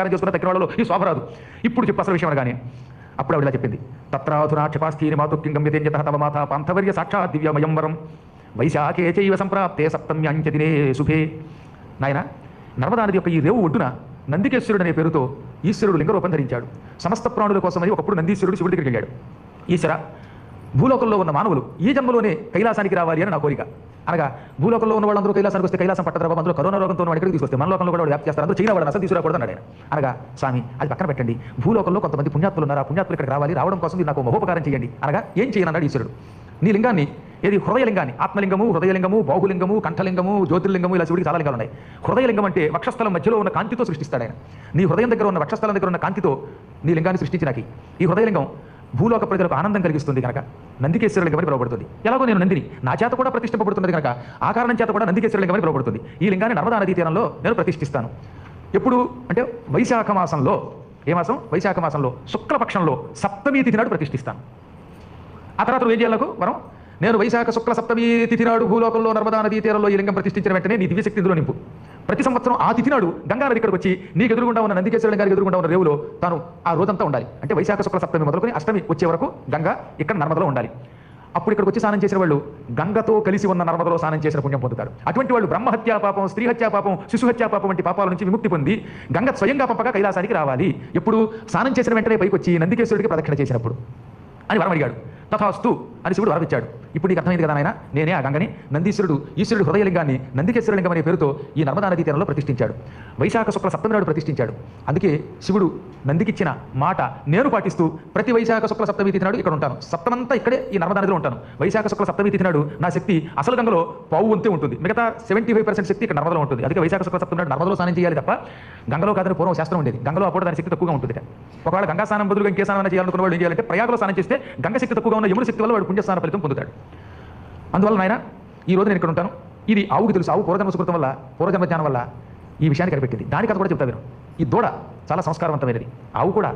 స్వీకారం చేసుకున్న తక్కిన వాళ్ళలో ఈ శోభ రాదు. ఇప్పుడు చెప్పు అసలు విషయం అనగానే. అప్పుడు ఆవిడ చెప్పింది. తత్రాధునా క్షపాస్థీని మాతుక్యం గమ్యతేంజత తవ మాత పాంథవర్య సాక్షాత్ దివ్యమయం వరం. వైశాఖే చైవ సంప్రాప్తే సప్తమ్యాంచ దినే శుభే. నాయన నర్మదా నది యొక్క ఈ రేవు ఒడ్డున నందికేశ్వరుడు అనే పేరుతో ఈశ్వరుడు లింగరూపం ధరించాడు. సమస్త ప్రాణుల కోసమని ఒకప్పుడు నందీశ్వరుడు శివుడి దగ్గరికి వెళ్ళాడు. ఈశ్వర భూలోకంలో ఉన్న మానవులు ఈ జన్మలోనే కైలాసానికి రావాలి అని నా కోరిక. అనగా భూలోకంలో ఉన్న వాళ్ళందరూ కైలాసానికి వస్తే కైలాసం పట్టదు అందులో కరోనా రోగంతో ఉన్న వాడు ఎక్కడికి తీసుకొస్తే మన లోకంలో కూడా వాడు వ్యాప్తి చేస్తారు. అందులో చైనా వాడు అసలు తీసుకురాకూడదు అన్నాడు అనగా స్వామి అది పక్కన పెట్టండి. భూలోకంలో కొంతమంది పుణ్యాత్తులు ఉన్నారు. ఆ పుణ్యాత్తులు ఇక్కడికి రావాలి. రావడం కోసం మీరు నాకు మహోపకారం చేయండి. అనగా ఏం చేయనన్నాడు ఈశ్వరుడు. నీ లింగాన్ని ఏది హృదయలింగాన్ని ఆత్మలింగము హృదయలింగము బాహులింగము కంఠలింగము జ్యోతిర్లింగము ఇలా శివుడికి చాలా లింగాలు ఉన్నాయి. హృదయలింగం అంటే వక్షస్థలం మధ్యలో ఉన్న కాంతితో సృష్టిస్తాడు ఆయన. నీ హృదయం దగ్గర ఉన్న వక్షస్థలం దగ్గర ఉన్న కాంతితో నీ లింగాన్ని సృష్టించినాకి ఈ హృదయలింగం భూలోక ప్రజలకు ఆనందం కలిగిస్తుంది కనుక నందికేశ్వర లింగమని పిలువబడుతుంది. ఎలాగో నేను నందిని. నా చేత కూడా ప్రతిష్ఠింపబడుతున్నది కనుక ఆ కారణం చేత కూడా నందికేశ్వర లింగమని పిలువబడుతుంది. ఈ లింగాన్ని నర్మదా నదీ తీరంలో నేను ప్రతిష్ఠిస్తాను. ఎప్పుడు? అంటే వైశాఖ మాసంలో. ఏ మాసం? వైశాఖ మాసంలో. శుక్లపక్షంలో. సప్తమి తిథి నాడు ప్రతిష్ఠిస్తాను. ఆ తర్వాత నువ్వు ఏం చేయాలకు వరం? నేను వైశాఖ శుక్ల సప్తమి తిథి నాడు భూలోకంలో నర్మదా నదీ తీరంలో ఈ లింగం ప్రతిష్ఠించిన వెంటనే నీ దివ్యశక్తి ఇందులో నింపు. ప్రతి సంవత్సరం ఆ తిథి నాడు గంగానది ఇక్కడికి వచ్చి నీకు ఎదురుగుండా ఉన్న నందికేశ్వరం గారికి ఎదురుగుండా ఉన్న రేవులో తాను ఆ రోజంతా ఉండాలి. అంటే వైశాఖ శుక్ల సప్తమి మొదలుకొని అష్టమి వచ్చే వరకు గంగా ఇక్కడ నర్మదలో ఉండాలి. అప్పుడు ఇక్కడికి వచ్చి స్నానం చేసిన వాళ్ళు గంగతో కలిసి ఉన్న నర్మదలో స్నానం చేసిన పుణ్యం పొందుతారు. అటువంటి వాళ్ళు బ్రహ్మహత్యా పాపం స్త్రీ హత్యా పాపం శిశు హత్యా పాపం వంటి పాపాల నుంచి విముక్తి పొంది గంగ స్వయంగా పంపగా కైలాసానికి రావాలి. ఎప్పుడు స్నానం చేసిన వెంటనే పైకి వచ్చి నందికేశ్వరుడికి ప్రదక్షిణ చేసినప్పుడు అని వరం అడిగాడు. తథాస్తు అని శివుడు వరమిచ్చాడు. ఇప్పుడు నీకు అర్థమైంది కదా నాయన? నేనే ఆ గంగని నందీశ్వరుడు ఈశ్వరుడు హృదయలింగాన్ని నందికేశ్వరలింగం అనే పేరుతో ఈ నర్మదా నదీ తీరంలో ప్రతిష్ఠించాడు. వైశాఖ శుక్ల సప్తమి నాడు ప్రతిష్ఠించాడు. అందుకే శివుడు నందికిచ్చిన మాట నేను పాటిస్తూ ప్రతి వైశాఖ శుక్ల సప్తమి తిథి నాడు ఇక్కడ ఉంటాను. సప్తమంతా ఇక్కడే ఈ నర్మదా నదిలో ఉంటాను. వైశాఖ శుక్ల సప్తమి తిథి నాడు నా శక్తి అసలు గంగలో పావు వంతే ఉంటుంది. మిగతా సెవెంటీ ఫైవ్ పర్సెంట్ శక్తి ఇక్కడ నర్మదలో ఉంటుంది. అందుకే వైశాఖ శుక్ల సప్తమి నాడు నర్మదలో స్నానం చేయాలి తప్ప గంగలో కాదని పూర్వం శాస్త్రం ఉండేది. గంగలో అప్పుడు దాని శక్తి తక్కువగా ఉంటుంది ఒకవేళ గంగా స్నానం బదులుగా ఇంకే స్నానం చేయాలనుకున్న వాళ్ళు ఏం చేయాలంటే ప్రయాగలో స్నానం చేస్తే గంగ శక్తి తక్కువగా ఉన్న యమున శక్తి వల్ల వాడు పుణ్యస్నాన ఫలితం పొందుతాడు. అందువల్ల నాయన ఈ రోజు నేను ఇక్కడ ఉంటాను. ఇది ఆవుకి తెలుసు. ఆవు పూర్వజన్మ సుకృతం వల్ల పూర్వజన్మ జ్ఞానం వల్ల ఈ విషయాన్ని కనిపెట్టింది. దాని కథ కూడా చెప్తా ఈ దూడ చాలా సంస్కారవంతమైనది. ఆవు కూడా